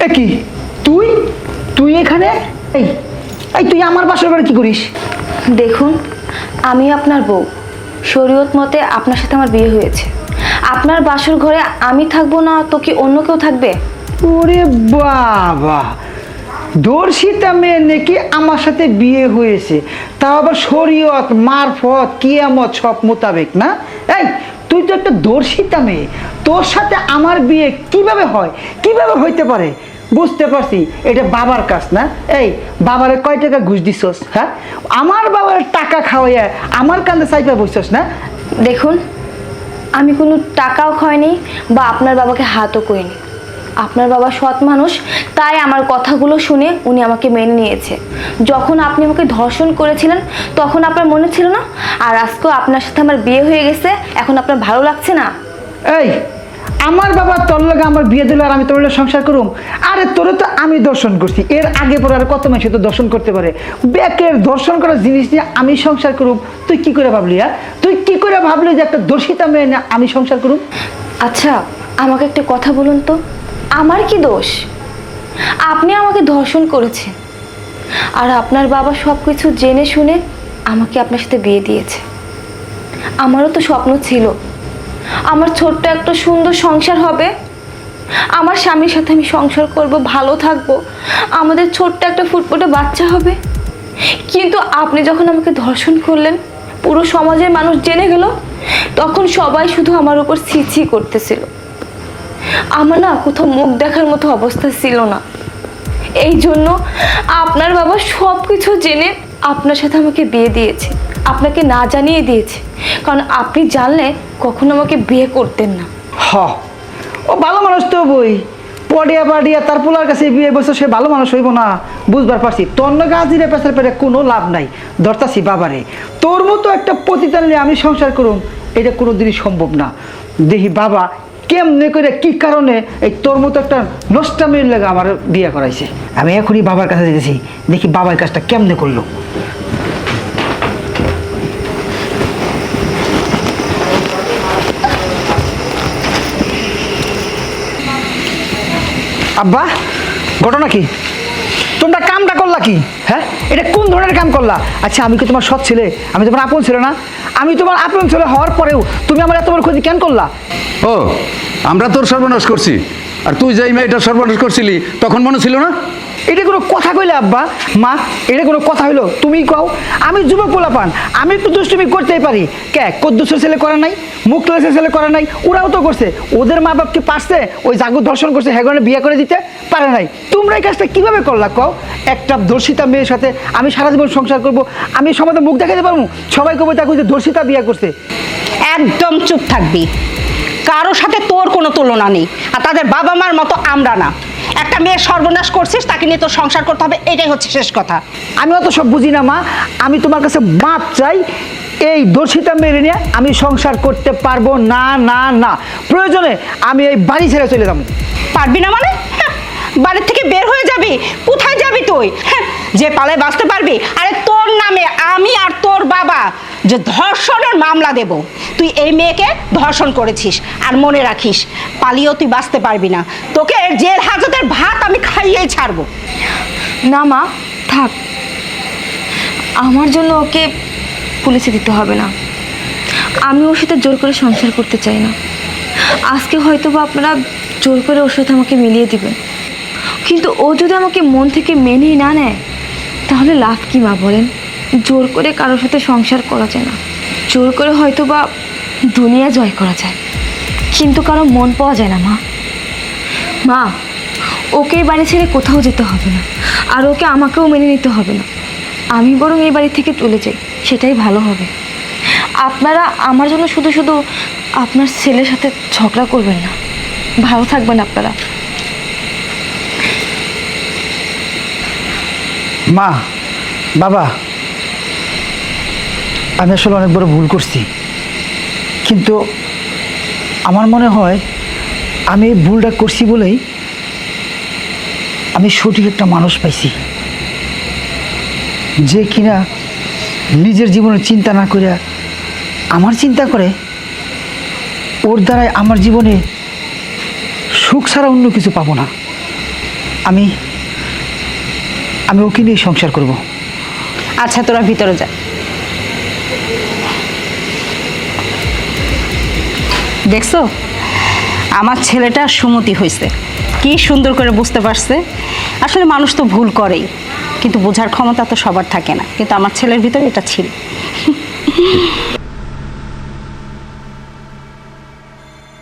এ কি? তুই? তুই এখানে? এই এই তুই আমার বাসার ঘরে কি করিস? দেখুন আমি আপনার বউ। শরীয়ত মতে আপনার সাথে আমার বিয়ে হয়েছে। আপনার বাসর ঘরে আমি থাকব না তো কি অন্য কেউ থাকবে? ওরে বাবা! দর্শিতা মেয়ে নাকি আমার সাথে বিয়ে হয়েছে। তাও আবার শরীয়ত মারফত কিয়ামত সব মোতাবেক না? এই তুই তো একটা দর্শিতা মেয়ে। তোর সাথে আমার বিয়ে কীভাবে হয়? কীভাবে হইতে পারে? বুঝতে পারছি, এটা বাবার কাজ না? এই, বাবারে কয় টাকা ঘুষ দিছস হ্যাঁ? আমার বাবার টাকা খাওয়াইয়া আমার কান্দে চাইপা বসছস না? দেখুন, আমি কোনো টাকাও খাইনি বা আপনার বাবাকে হাতও করিনি। আপনার বাবা সৎ মানুষ তাই আমার কথাগুলো শুনে উনি আমাকে মেনে নিয়েছে। যখন আপনি আমাকে ধর্ষণ করেছিলেন তখন আপনার মনে ছিল না? আর আজকেও আপনার সাথে আমার বিয়ে হয়ে গেছে এখন আপনার ভালো লাগছে না? এই আমার বাবা তোর লগে আমার বিয়ে দিল আর আমি তোর সংসার করুম? আরে তোরে তো আমি দর্শন করছি। এর আগে পরে আর কত মানুষ তো দর্শন করতে পারে? ব্যাকের দর্শন করার জিনিস নিয়ে আমি সংসার করুম? তুই কি করে ভাবলি হ্যাঁ? তুই কি করে ভাবলি যে একটা দর্শিতা মেয়ে না আমি সংসার করুম? আচ্ছা আমাকে একটা কথা বলুন তো। আমার কি দোষ? আপনি আমাকে ধর্ষণ করেছেন। আর আপনার বাবা সব কিছু জেনে শুনে আমাকে আপনার সাথে বিয়ে দিয়েছে। আমারও তো স্বপ্ন ছিল। আমার ছোট্ট একটা সুন্দর সংসার হবে। আমার স্বামীর সাথে আমি সংসার করব, ভালো থাকব। আমাদের ছোট্ট একটা ফুটফুটে বাচ্চা হবে। কিন্তু আপনি যখন আমাকে ধর্ষণ করলেন, পুরো সমাজের মানুষ জেনে গেল, তখন সবাই শুধু আমার উপর ছিছি করতেছিল। আমার না কোথাও মুখ দেখার মতো অবস্থা ছিল না। এই জন্য আপনার বাবা সব কিছু জেনে আপনার সাথে আমাকে বিয়ে দিয়েছে। আপনাকে না জানিয়ে দিয়েছে। কারণ আপনি জানলে কখনো আমাকে বিয়ে করতেন না। হ। ও ভালো মানুষ তো বই। পড়িয়া পাড়িয়া তার পোলার কাছে বিয়ে বসে সে ভালো মানুষ হইব না। বুঝবার পারছি। তন্ন গাজিরে পেছার পেরে কোনো লাভ নাই। ধরতাছি বাবারে। তোর মতো একটা পতিতান নিয়ে আমি সংসার করুম, এটা কোনো দিনই সম্ভব না। দেখি বাবা কেমনে করে, কি কারণে এই তোর মতো একটা নষ্টামির লেগে আমার বিয়ে করাইছে? আমি এখনই বাবার কাছে যেতেছি, দেখি বাবার কাজটা কেমনে করল। আব্বা, ঘটনা কি? তোমরা কামটা করলা কি? হ্যাঁ? এটা কোন ধরনের কাম করলা? আচ্ছা আমি কি তোমার সৎ ছেলে? আমি তোমার আপন ছিল না? আমি তোমার আপন ছেলে হওয়ার পরেও তুমি আমার এত বড় ক্ষতি কেন করলা? ও, আমরা তোর সর্বনাশ করছি। আর তুই যেই মেয়েটা সর্বনাশ করছিলি, তখন মনে ছিল না? এটা কোনো কথা কইলে আব্বা। মা, এটা কোনো কথা হইল? তুমি কও, আমি যুবক পোলাপান, আমি একটু দুষ্টুমি করতেই পারি। কে, কদ্দুসের ছেলে করে নাই মুখ তুলেছে ছেলে করে নাই, ওরাও তো করছে। ওদের মা বাপকে পারছে ওই জাগু দর্শন করছে হেগনে বিয়ে করে দিতে? পারে নাই। তোমরা এই কাজটা কীভাবে করলা কও? একটা ধর্ষিতা মেয়ের সাথে আমি সারা জীবন সংসার করব, আমি সমাজে মুখ দেখাতে পারব? সবাই কবে দেখো যে ধর্ষিতা বিয়ে করছে। একদম চুপ থাকবি। কারও সাথে তোর কোনো তুলনা নেই, আর তাদের বাবা মার মতো আমরা না। একটা মেয়ে সর্বনাশ করছিস তাকে নিয়ে তোর সংসার করতে হবে এটাই হচ্ছে শেষ কথা। আমি অত সব বুঝি না মা। আমি তোমার কাছে মাপ চাই এই দর্শিতা মেরে নিয়ে আমি সংসার করতে পারব না না না। প্রয়োজনে আমি এই বাড়ি ছেড়ে চলে যাব। পারবি না মানে? হ্যাঁ, বাড়ির থেকে বের হয়ে যাবি কোথায় যাবি তুই? হ্যাঁ, যে পালায় বাঁচতে পারবি আরে তোর নামে আমি আর তোর বাবা যে ধর্ষণের মামলা দেব। তুই এই মেয়েকে ধর্ষণ করেছিস আর মনে রাখিস, পালিয়েও তুই বাঁচতে পারবি না। তোকে জেল হাজতের ভাত আমি খাইয়েই ছাড়বো। না মা, থাক। আমার জন্য ওকে পুলিশে দিতে হবে না। আমি ওর সাথে জোর করে সংসার করতে চাই না। আজকে হয়তো বা আপনারা জোর করে ওর সাথে আমাকে মিলিয়ে দিবেন। কিন্তু ও যদি আমাকে মন থেকে মেনেই না নেয়, তাহলে লাভ কি মা বলেন? জোর করে কারোর সাথে সংসার করা যায় না। জোর করে হয়তো বা দুনিয়া জয় করা যায়। কিন্তু কারও মন পাওয়া যায় না, মা। মা, ওকে এই বাড়ি ছেড়ে কোথাও যেতে হবে না। আর ওকে আমাকেও মেনে নিতে হবে না। আমি বরং এই বাড়ি থেকে চলে যাই, সেটাই ভালো হবে। আপনারা আমার জন্য শুধু শুধু আপনার ছেলের সাথে ঝগড়া করবেন না। ভালো থাকবেন আপনারা। মা, বাবা আমি আসলে অনেক বড় ভুল করছি। কিন্তু আমার মনে হয় আমি ভুলটা করছি বলেই আমি সঠিক একটা মানুষ পাইছি। যে কিনা নিজের জীবনের চিন্তা না করে আমার চিন্তা করে, ওর দ্বারাই আমার জীবনে সুখ ছাড়া অন্য কিছু পাবো না। আমি আমি ওকে নিয়ে সংসার করব। আচ্ছা তোরা ভিতরে যা। দেখছ? আমার ছেলেটা সুমতি হয়েছে। কি সুন্দর করে বুঝতে পারছে? আসলে মানুষ তো ভুল করেই, কিন্তু বোঝার ক্ষমতা তো সবার থাকে না। কিন্তু আমার ছেলের ভিতরে এটা ছিল।